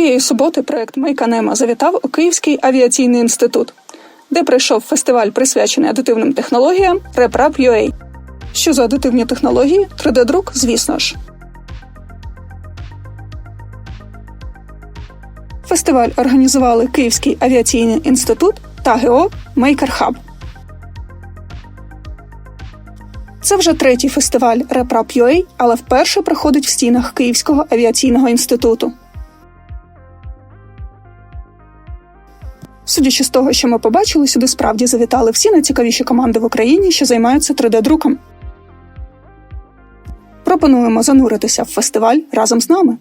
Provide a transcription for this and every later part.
Цієї суботи проект Майканема завітав у Київський авіаційний інститут, де пройшов фестиваль, присвячений адитивним технологіям RepRap.ua. Що за адитивні технології? 3D-друк, звісно ж. Фестиваль організували Київський авіаційний інститут та ГО Hub. Це вже третій фестиваль RepRap.ua, але вперше проходить в стінах Київського авіаційного інституту. Судячи з того, що ми побачили, сюди справді завітали всі найцікавіші команди в Україні, що займаються 3D-друком. Пропонуємо зануритися в фестиваль разом з нами.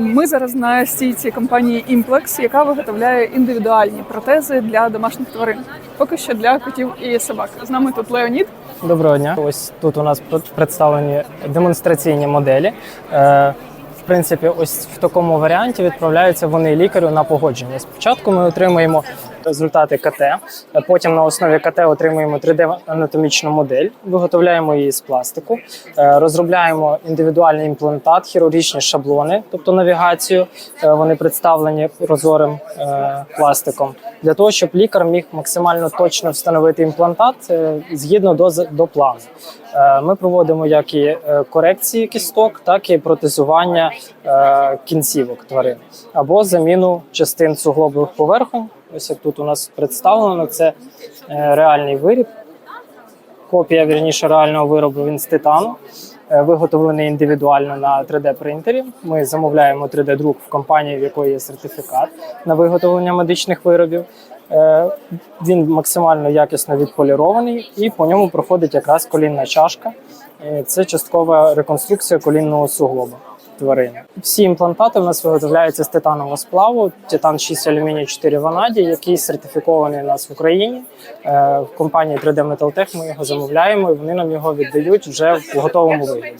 Ми зараз на стійці компанії Implex, яка виготовляє індивідуальні протези для домашніх тварин. Поки що для котів і собак. З нами тут Леонід. Доброго дня. Ось тут у нас представлені демонстраційні моделі. Е, В принципі, ось в такому варіанті відправляються вони лікарю на погодження. Спочатку ми отримуємо результати КТ, потім на основі КТ отримуємо 3D-анатомічну модель, виготовляємо її з пластику, е, розробляємо індивідуальний імплантат, хірургічні шаблони, тобто навігацію. Е, Вони представлені прозорим е, пластиком для того, щоб лікар міг максимально точно встановити імплантат згідно до, до плану. Ми проводимо як і корекції кісток, так і протезування кінцівок тварин або заміну частин суглобових поверхонь. Ось як тут у нас представлено, це е, реальний виріб, копія вірніше реального виробу він з титану, е, виготовлений індивідуально на 3D принтері. Ми замовляємо 3D-друк в компанії, в якої є сертифікат на виготовлення медичних виробів. Е, Він максимально якісно відполірований, і по ньому проходить якраз колінна чашка. Це часткова реконструкція колінного суглоба тварини. Всі імплантати в нас виготовляються з титанового сплаву, титан 6 алюміній 4 ванаді, який сертифікований у нас в Україні. Е, В компанії 3D Metal Tech ми його замовляємо, і вони нам його віддають вже в готовому вигляді.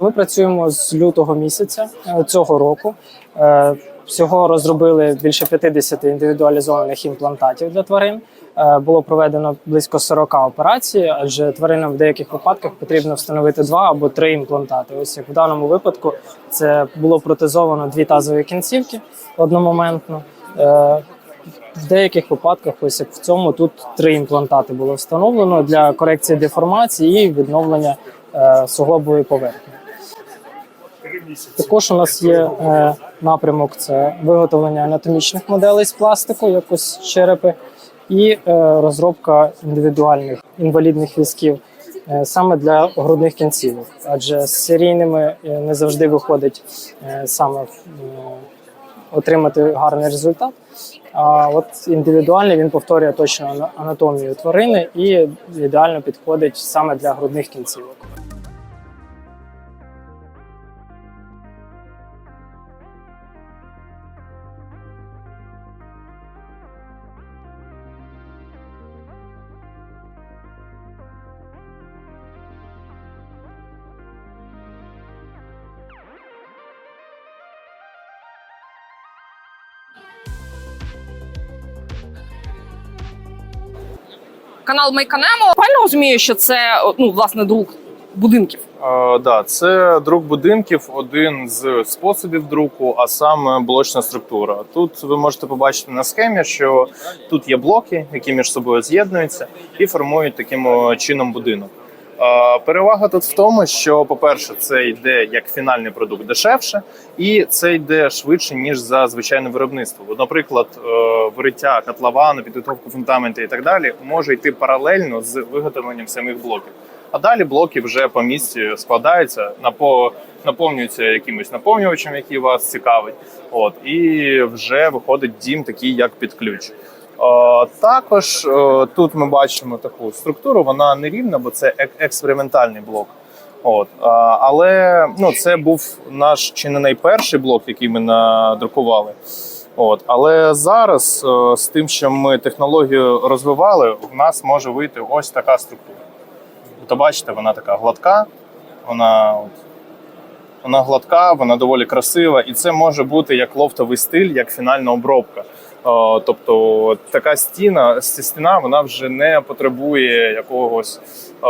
Ми працюємо з лютого місяця е, цього року. Е, Всього розробили більше 50 індивідуалізованих імплантатів для тварин. Е, Було проведено близько 40 операцій, адже тваринам в деяких випадках потрібно встановити два або три імплантати. Ось як в даному випадку це було протезовано дві тазові кінцівки одномоментно. Е, В деяких випадках, ось як в цьому, тут три імплантати було встановлено для корекції деформації і відновлення е, суглобової поверхні. Також у нас є напрямок це виготовлення анатомічних моделей з пластику, як ось черепи, і е, розробка індивідуальних інвалідних візків е, саме для грудних кінцівок. Адже з серійними е, не завжди виходить саме отримати гарний результат. А от індивідуальний він повторює точно анатомію тварини і ідеально підходить саме для грудних кінцівок. Канал Майканемо. Правильно розумію, що це ну власне друк будинків. Е, да, це друк будинків, один з способів друку, а саме блочна структура. Тут ви можете побачити на схемі, що тут є блоки, які між собою з'єднуються і формують таким чином будинок. Перевага тут в тому, що, по-перше, це йде як фінальний продукт дешевше, і це йде швидше ніж за звичайне виробництво. Бо, наприклад, е, вириття котловану, підготовку фундаменту і так далі може йти паралельно з виготовленням самих блоків. А далі блоки вже по місці складаються, наповнюються якимось наповнювачем, який вас цікавить. От і вже виходить дім такий, як під ключ. Також е, тут ми бачимо таку структуру, вона не рівна, бо це експериментальний блок. От, але ну, це був наш чи не найперший блок, який ми надрукували. От, але зараз, е, з тим, що ми технологію розвивали, у нас може вийти ось така структура. То бачите, вона така гладка, вона от, Вона гладка, вона доволі красива, і це може бути як лофтовий стиль, як фінальна обробка. Е, Тобто така стіна, ст- стіна вона вже не потребує якогось е,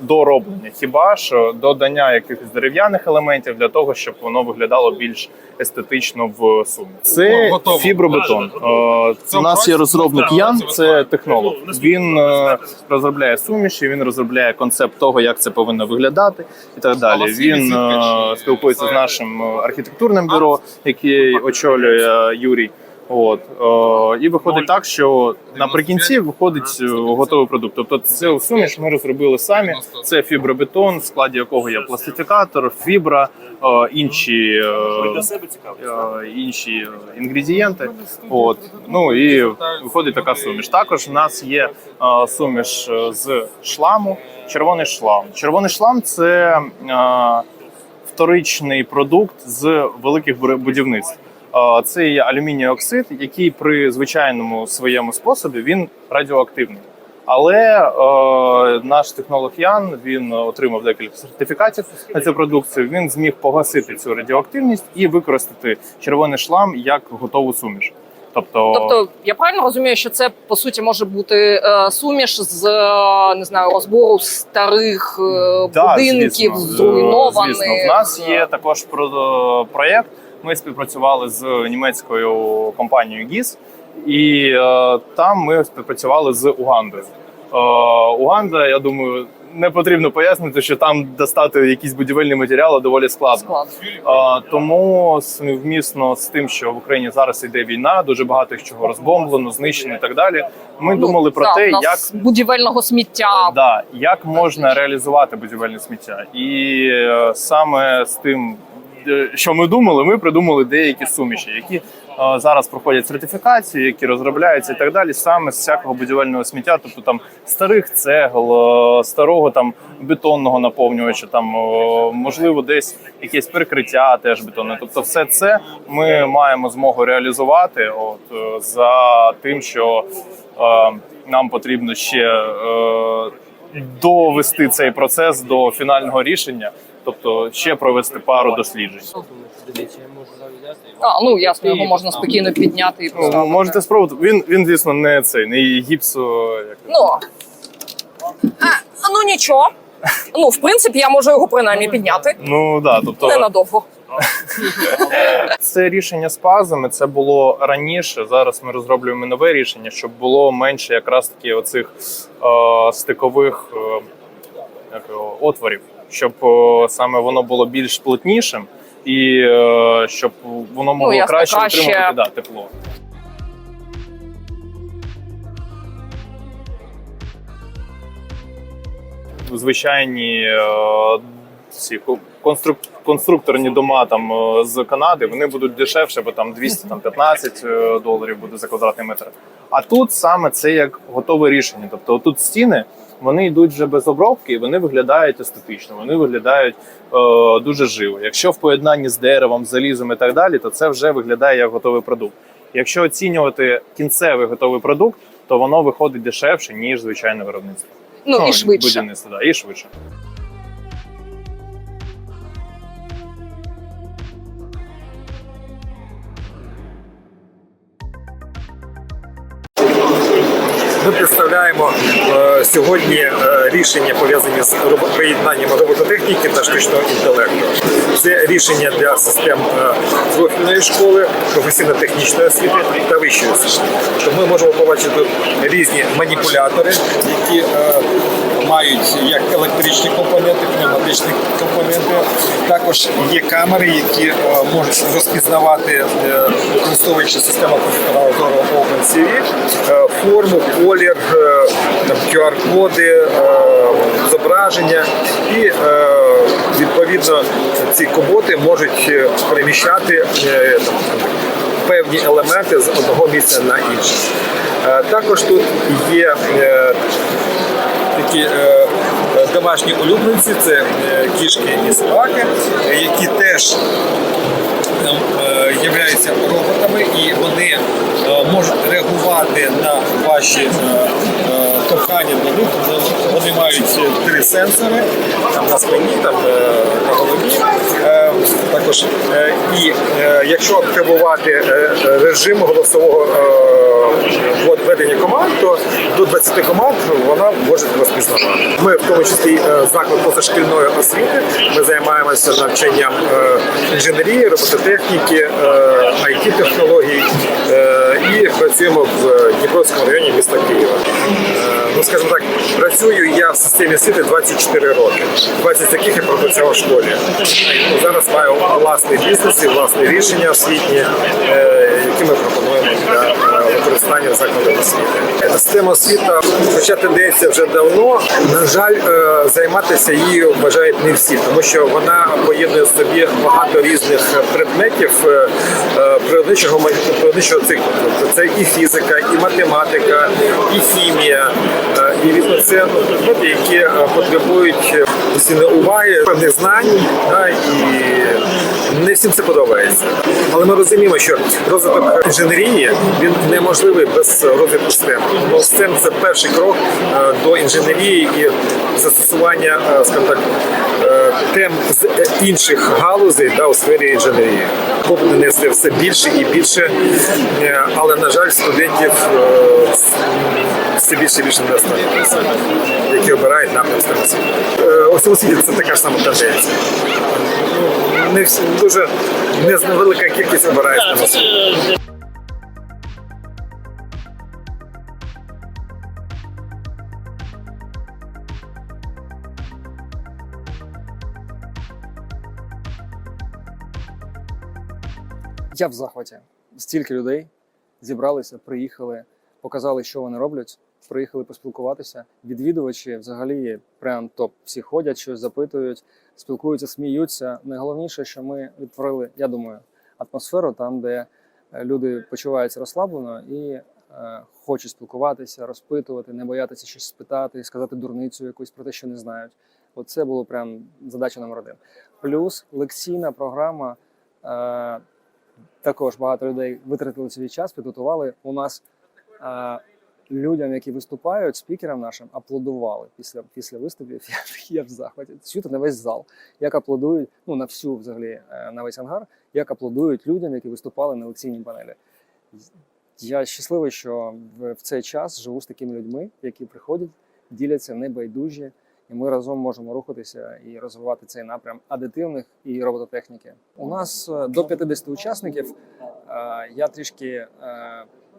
дороблення, хіба що додання якихось дерев'яних елементів для того, щоб воно виглядало більш естетично в сумі. Це готово. фібробетон. Е, У нас є розробник Ян, це технолог. Ну, Він е, розробляє суміші, він розробляє концепт того, як це повинно виглядати, і так далі. Він е, спілкується з нашим архітектурним бюро, який очолює Юрій. От е, і виходить так, що наприкінці виходить е, готовий продукт. Тобто, це суміш ми розробили самі. Це фібробетон, в складі якого є пластифікатор, фібра, е, інші е, е, інші інгредієнти. От ну і виходить така суміш. Також в нас є е, суміш е, з шламу, червоний шлам. Червоний шлам це е, вторичний продукт з великих будівництв. Е, Це є алюмінієвий оксид, який при звичайному своєму способі він радіоактивний. Але е, наш технолог Ян він отримав декілька сертифікатів на цю продукцію. Він зміг погасити цю радіоактивність і використати червоний шлам як готову суміш. Тобто, Тобто, я правильно розумію, що це по суті може бути е, суміш з е, не знаю розбору старих е, Да, будинків, звісно. зруйнованих. Звісно, в нас є також про проєкт. Ми співпрацювали з німецькою компанією GIS, і е, там ми співпрацювали з Угандою. Е, Уганда, я думаю, не потрібно пояснити, що там достати якісь будівельні матеріали доволі складно. склад. Е, Тому співмісно з тим, що в Україні зараз йде війна, дуже багато чого розбомблено, знищено і так далі. Ми думали про да, те, Ну, як будівельного сміття. Да, як можна реалізувати будівельне сміття, і е, саме з тим, е, що ми думали, ми придумали деякі суміші, які е, зараз проходять сертифікацію, які розробляються і так далі, саме з всякого будівельного сміття, тобто там старих цегл, е, старого там бетонного наповнювача, там е, можливо десь якесь прикриття теж бетонне. Тобто, все це ми маємо змогу реалізувати, от е, за тим, що е, нам потрібно ще. е, довести цей процес до фінального рішення, тобто ще провести пару досліджень. А, ну ясно, його можна спокійно підняти і Ну, можете спробувати. Він, він, звісно, не цей, не гіпсо. Як... Ну, а, ну нічого. Ну, в принципі, я можу його принаймні підняти. Ну да, тобто Ненадовго. це рішення з пазами. Це було раніше. Зараз ми розроблюємо нове рішення, щоб було менше якраз таки оцих е, стикових е, як його, отворів, щоб саме воно було більш плотнішим і е, щоб воно могло ясно, краще краще. отримувати да, тепло. звичайні е, ці конструк, конструкторні дома там е, з Канади вони будуть дешевше, бо там 215 е, доларів буде за квадратний метр. А тут саме це як готове рішення. Тобто тут стіни вони йдуть вже без обробки, і вони виглядають естетично, вони виглядають е, дуже живо. Якщо в поєднанні з деревом, залізом і так далі, то це вже виглядає як готовий продукт. Якщо оцінювати кінцевий готовий продукт, то воно виходить дешевше ніж звичайне виробництво. Ну, і швидше. Будівництво, да, і швидше. Представляємо е, сьогодні е, рішення пов'язані з приєднанням робототехніки та штучного інтелекту. Це рішення для систем е, профільної школи, професійно-технічної освіти та вищої освіти. То ми можемо побачити різні маніпулятори, які мають як електричні компоненти, пневматичні. Також є камери, які е, можуть розпізнавати, е, використовуючи систему комп'ютерного зору OpenCV, е, форму, колір, QR-коди, зображення і відповідно ці коботи можуть переміщати певні елементи з одного місця на інше. Також тут є такі домашні улюбленці, це е, кішки і собаки, які теж там, е, являються роботами, і вони е, можуть реагувати на ваші тобто них. Вони- мають три сенсори там на спині, там е, на голові. Е, Також е, і якщо активувати режим голосового ведення команд, то до 20 команд вона може розпізнавати. Ми в тому числі заклад позашкільної освіти. Ми займаємося навчанням інженерії, робототехніки, it технологій і працюємо в Дніпровському районі міста Києва. Е, Ну, скажімо так, працюю я в системі освіти 24 роки, 20 з яких я пропрацював в школі. Ну, зараз маю власний бізнес і власні рішення освітні, е, які ми пропонуємо для е, використання в закладах освіти. Система освіти, хоча тенденція вже давно, на жаль, е, займатися її вважають не всі, тому що вона поєднує собі багато різних предметів е, е, природничого природничого циклу. Тобто це і фізика, і математика, і хімія. І відповідно це предмети, які е, потребують е, постійної уваги, певних знань, да, і не всім це подобається. Але ми розуміємо, що розвиток інженерії він неможливий без розвитку STEM. Тому STEM – це перший крок е, до інженерії і застосування, скажімо так, тем з інших галузей да, у сфері інженерії. Попит несе все більше і більше, але на жаль, студентів все більше і більше не становиться, які обирають напрям STEM освіти. Е, У всьому світі це така ж сама тенденція. Ну, Не всі дуже не невелика кількість обирає STEM. Я в захваті. Стільки людей зібралися, приїхали, показали, що вони роблять. Приїхали поспілкуватися. Відвідувачі взагалі прям топ. Всі ходять, щось запитують, спілкуються, сміються. Найголовніше, що ми відтворили, я думаю, атмосферу там, де е, люди почуваються розслаблено і е, хочуть спілкуватися, розпитувати, не боятися щось спитати, сказати дурницю якусь про те, що не знають. Оце було прям задача номер один. Плюс лекційна програма. Е, також багато людей витратили свій час, підготували. У нас людям, які виступають, спікерам нашим аплодували після, після виступів. Я, я в захваті. Чути на весь зал. Як аплодують, ну на всю взагалі е, на весь ангар, як аплодують людям, які виступали на лекційній панелі. Я щасливий, що в, цей час живу з такими людьми, які приходять, діляться небайдужі, і ми разом можемо рухатися і розвивати цей напрям адитивних і робототехніки. У нас е, до 50 учасників. Е, Я трішки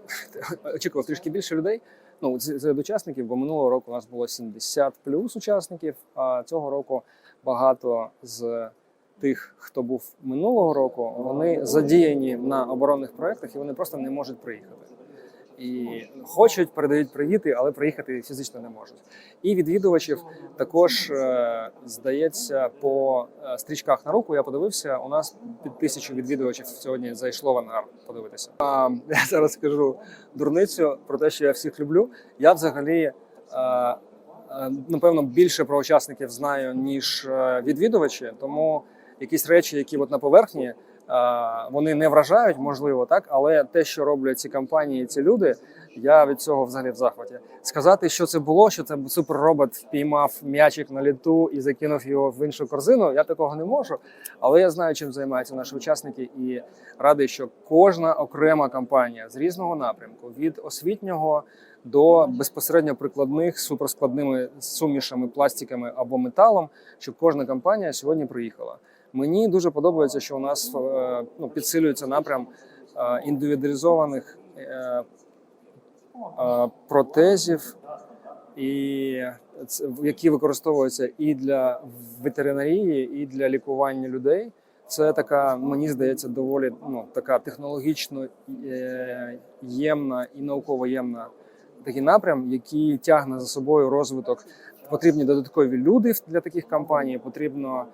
очікував трішки більше людей. Ну, серед учасників, бо минулого року у нас було 70 плюс учасників, а цього року багато з тих, хто був минулого року, вони задіяні на оборонних проєктах і вони просто не можуть приїхати. І хочуть, передають привіти, але приїхати фізично не можуть. І відвідувачів також е, здається по е, стрічках на руку. Я подивився. У нас під тисячу відвідувачів сьогодні зайшло в ангар подивитися. Я зараз скажу дурницю про те, що я всіх люблю. Я взагалі. е, Напевно, більше про учасників знаю ніж відвідувачі, тому якісь речі, які от на поверхні, вони не вражають, можливо, так, але те, що роблять ці компанії, ці люди, я від цього взагалі в захваті. Сказати, що це було, що це суперробот впіймав м'ячик на літу і закинув його в іншу корзину. Я такого не можу. Але я знаю, чим займаються наші учасники, і радий, що кожна окрема компанія з різного напрямку від освітнього. До безпосередньо прикладних суперскладними сумішами, пластиками або металом, щоб кожна компанія сьогодні приїхала. Мені дуже подобається, що у нас е, ну, підсилюється напрям е, індивідуалізованих е, протезів, і які використовуються і для ветеринарії, і для лікування людей. Це така, мені здається, доволі ну, така технологічно ємна і науково ємна такий напрям, який тягне за собою розвиток. Потрібні додаткові люди для таких компаній. Потрібно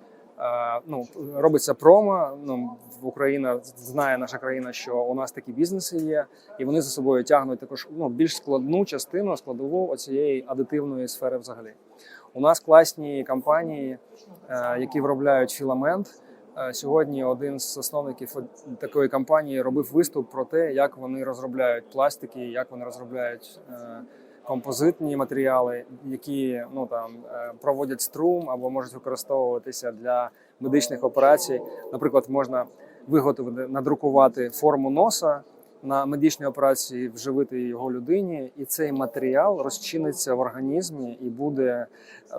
ну робиться промо. Ну Україна знає наша країна, що у нас такі бізнеси є, і вони за собою тягнуть також ну більш складну частину складову оцієї адитивної сфери. Взагалі, у нас класні компанії, е, які виробляють філамент. Е, Сьогодні один з засновників такої компанії робив виступ про те, як вони розробляють пластики, як вони розробляють е, композитні матеріали, які ну там е, проводять струм або можуть використовуватися для медичних операцій. Наприклад, можна виготовити надрукувати форму носа на медичній операції, вживити його людині, і цей матеріал розчиниться в організмі і буде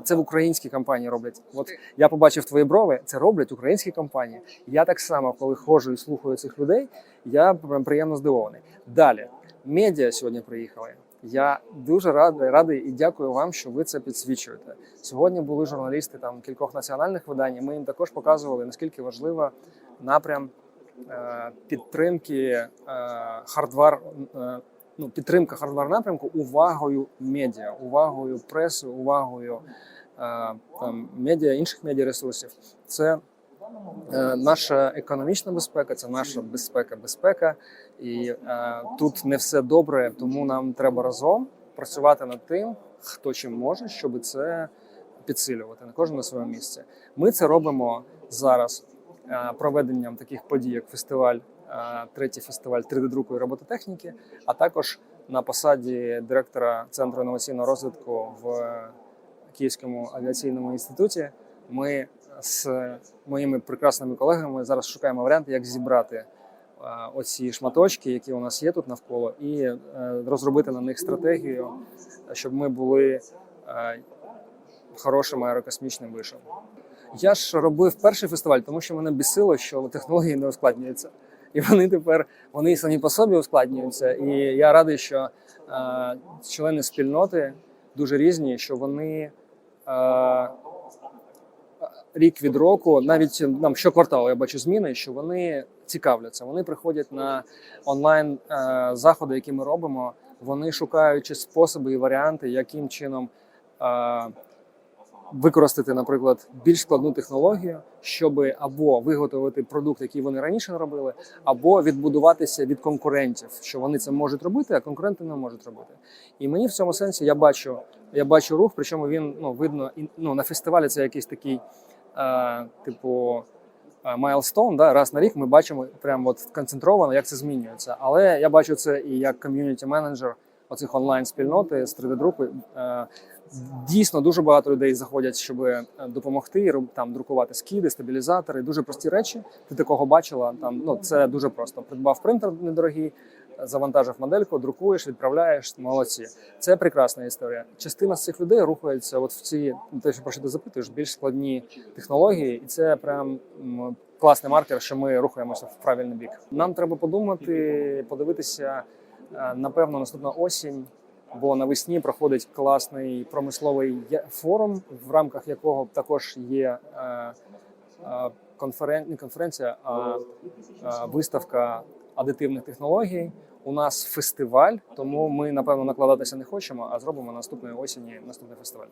це в українській компанії роблять. От я побачив твої брови, це роблять українські компанії. Я так само, коли ходжу і слухаю цих людей, я прям приємно здивований. Далі медіа сьогодні приїхали. Я дуже радий, радий і дякую вам, що ви це підсвічуєте. Сьогодні були журналісти там кількох національних видань. Ми їм також показували наскільки важлива напрям е, підтримки е, хардвар. е, Ну, підтримка хардвар напрямку увагою медіа, увагою преси, увагою е, там медіа інших медіаресурсів. Це е, наша економічна безпека, це наша безпека, безпека. І е, тут не все добре, тому нам треба разом працювати над тим, хто чим може, щоб це підсилювати на кожному своєму місці. Ми це робимо зараз е, проведенням таких подій, як фестиваль, е, третій фестиваль 3D-друку і робототехніки, а також на посаді директора центру інноваційного розвитку в Київському авіаційному інституті. Ми з моїми прекрасними колегами зараз шукаємо варіанти, як зібрати е, оці шматочки, які у нас є тут навколо, і е, розробити на них стратегію, щоб ми були е, хорошим аерокосмічним вишем. Я ж робив перший фестиваль, тому що мене бісило, що технології не ускладнюються. І вони тепер вони самі по собі ускладнюються. І я радий, що е, члени спільноти дуже різні, що вони е, рік від року, навіть нам щокварталу я бачу зміни, що вони цікавляться. Вони приходять на онлайн е, заходи, які ми робимо. Вони шукають способи і варіанти, яким чином е, використати, наприклад, більш складну технологію, щоб або виготовити продукт, який вони раніше не робили, або відбудуватися від конкурентів, що вони це можуть робити, а конкуренти не можуть робити. І мені в цьому сенсі я бачу, я бачу рух, причому він ну видно ну, на фестивалі. Це якийсь такий, типу. Майлстоун, да, раз на рік ми бачимо прямо от концентровано, як це змінюється. Але я бачу це і як ком'юніті менеджер оцих онлайн спільноти з 3D-друку. Е, Дійсно, дуже багато людей заходять, щоб е, допомогти там друкувати скіди, стабілізатори, дуже прості речі. Ти такого бачила. Там ну це дуже просто. Придбав принтер недорогий, завантажив модельку, друкуєш, відправляєш. Молодці. Це прекрасна історія. Частина з цих людей рухається от в ці ну, те, що про що ти запитуєш, більш складні технології, і це прям класний маркер, що ми рухаємося в правильний бік. Нам треба подумати, подивитися. е, Напевно, наступна осінь бо навесні проходить класний промисловий форум, в рамках якого також є е, е, конферен... не конференція, а виставка адитивних технологій. У нас фестиваль, тому ми напевно накладатися не хочемо, а зробимо наступної осені наступний фестиваль.